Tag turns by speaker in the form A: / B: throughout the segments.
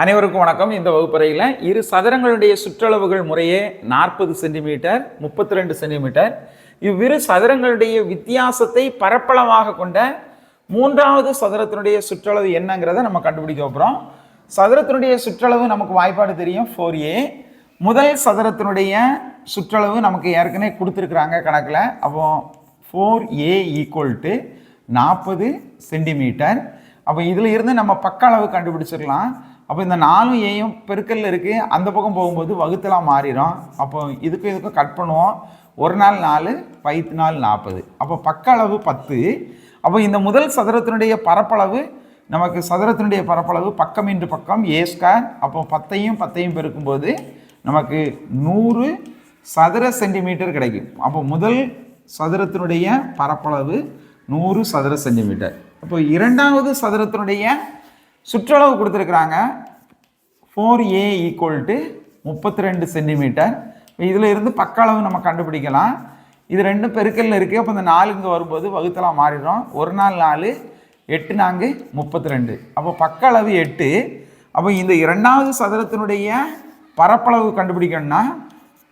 A: அனைவருக்கும் வணக்கம். இந்த வகுப்பறையில் இரு சதுரங்களுடைய சுற்றளவுகள் முறையே நாற்பது சென்டிமீட்டர் முப்பத்தி ரெண்டு சென்டிமீட்டர். இவ்விரு சதுரங்களுடைய வித்தியாசத்தை பரப்பளவாக கொண்ட மூன்றாவது சதுரத்தினுடைய சுற்றளவு என்னங்கிறத நம்ம கண்டுபிடிக்க போகிறோம் சதுரத்தினுடைய சுற்றளவு நமக்கு வாய்ப்பாடு தெரியும் ஃபோர் ஏ முதல் சதுரத்தினுடைய சுற்றளவு நமக்கு ஏற்கனவே கொடுத்துருக்குறாங்க கணக்கில். அப்போ ஃபோர் ஏ ஈக்குவல் டு நாற்பது சென்டிமீட்டர். அப்போ இதில் இருந்து நம்ம பக்க அளவு கண்டுபிடிச்சிடலாம். அப்போ இந்த நாலும் ஏயும் பெருக்கல்ல இருக்குது அந்த பக்கம் போகும்போது வகுத்தலாம் மாறிடும் அப்போ இதுக்கும் இதுக்கும் கட் பண்ணுவோம். ஒரு நாள் நாலு பைத்து நாள் நாற்பது அப்போ பக்க அளவு பத்து. அப்போ இந்த முதல் சதுரத்தினுடைய பரப்பளவு நமக்கு சதுரத்தினுடைய பரப்பளவு பக்கம் இன்று பக்கம் ஏ ஸ்கொயர் அப்போ பத்தையும் பத்தையும் பெருக்கும்போது நமக்கு நூறு சதுர சென்டிமீட்டர் கிடைக்கும். அப்போ முதல் சதுரத்தினுடைய பரப்பளவு நூறு சதுர சென்டிமீட்டர் அப்போ இரண்டாவது சதுரத்தினுடைய சுற்றளவு கொடுத்துருக்குறாங்க. ஃபோர் ஏ ஈக்குவல் டு முப்பத்தி ரெண்டு சென்டிமீட்டர் இதில் இருந்து பக்க அளவு நம்ம கண்டுபிடிக்கலாம். இது ரெண்டும் பெருக்கல்ல இருக்குது அப்போ இந்த நாலு இங்கே வரும்போது வகுத்தலாம் மாறிடும் ஒரு நாள் நாலு எட்டு நான்கு முப்பத்தி ரெண்டு அப்போ பக்க அளவு எட்டு. அப்போ இந்த இரண்டாவது சதுரத்தினுடைய பரப்பளவு கண்டுபிடிக்கணும்னா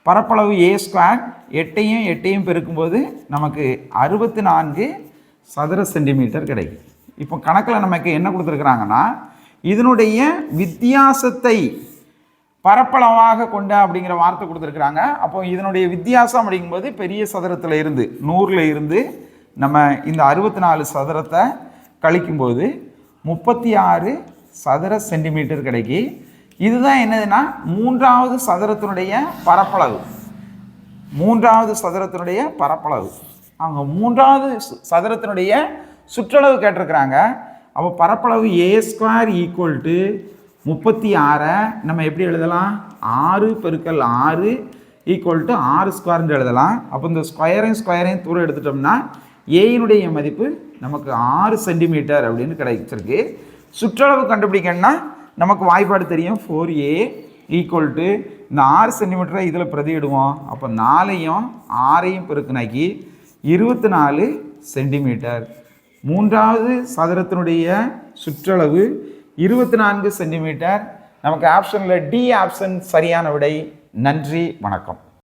A: பரப்பளவு ஏ ஸ்கொயர் எட்டையும் எட்டையும் பெருக்கும்போது நமக்கு அறுபத்தி நான்கு சதுர சென்டிமீட்டர் கிடைக்கும். இப்போ கணக்கில் நமக்கு என்ன கொடுத்துருக்குறாங்கன்னா இதனுடைய வித்தியாசத்தை பரப்பளவாக கொண்ட அப்படிங்கிற வார்த்தை கொடுத்துருக்குறாங்க. அப்போ இதனுடைய வித்தியாசம் அப்படிங்கும்போது பெரிய சதுரத்தில் இருந்து நூறில் இருந்து நம்ம இந்த அறுபத்தி நாலு சதுரத்தை கழிக்கும்போது முப்பத்தி ஆறு சதுர சென்டிமீட்டர் கிடைக்கி இதுதான் என்னதுன்னா மூன்றாவது சதுரத்தினுடைய பரப்பளவு. மூன்றாவது சதுரத்தினுடைய பரப்பளவு. அவங்க மூன்றாவது சதுரத்தினுடைய சுற்றளவு கேட்டிருக்கிறாங்க. அப்போ பரப்பளவு ஏ ஸ்கொயர் ஈக்குவல் டு முப்பத்தி ஆறை. நம்ம எப்படி எழுதலாம்? ஆறு பெருக்கல் ஆறு ஈக்குவல் டு ஆறு ஸ்கொயர்னு எழுதலாம். அப்போ இந்த ஸ்கொயரையும் ஸ்கொயரையும் தூரம் எடுத்துட்டோம்னா ஏயினுடைய மதிப்பு நமக்கு ஆறு சென்டிமீட்டர் அப்படின்னு கிடைச்சிருக்கு. சுற்றளவு கண்டுபிடிக்கணும்னா நமக்கு வாய்ப்பாடு தெரியும். ஃபோர் ஏ ஈக்குவல் டு இந்த ஆறு சென்டிமீட்டரை இதில் பிரதியிடுவோம். அப்போ நாலையும் ஆறையும் பெருக்குனாக்கி இருபத்தி நாலு சென்டிமீட்டர் மூன்றாவது சதுரத்தினுடைய சுற்றளவு இருபத்தி நான்கு சென்டிமீட்டர். நமக்கு ஆப்ஷனில் டி ஆப்ஷன் சரியான விடை. நன்றி வணக்கம்.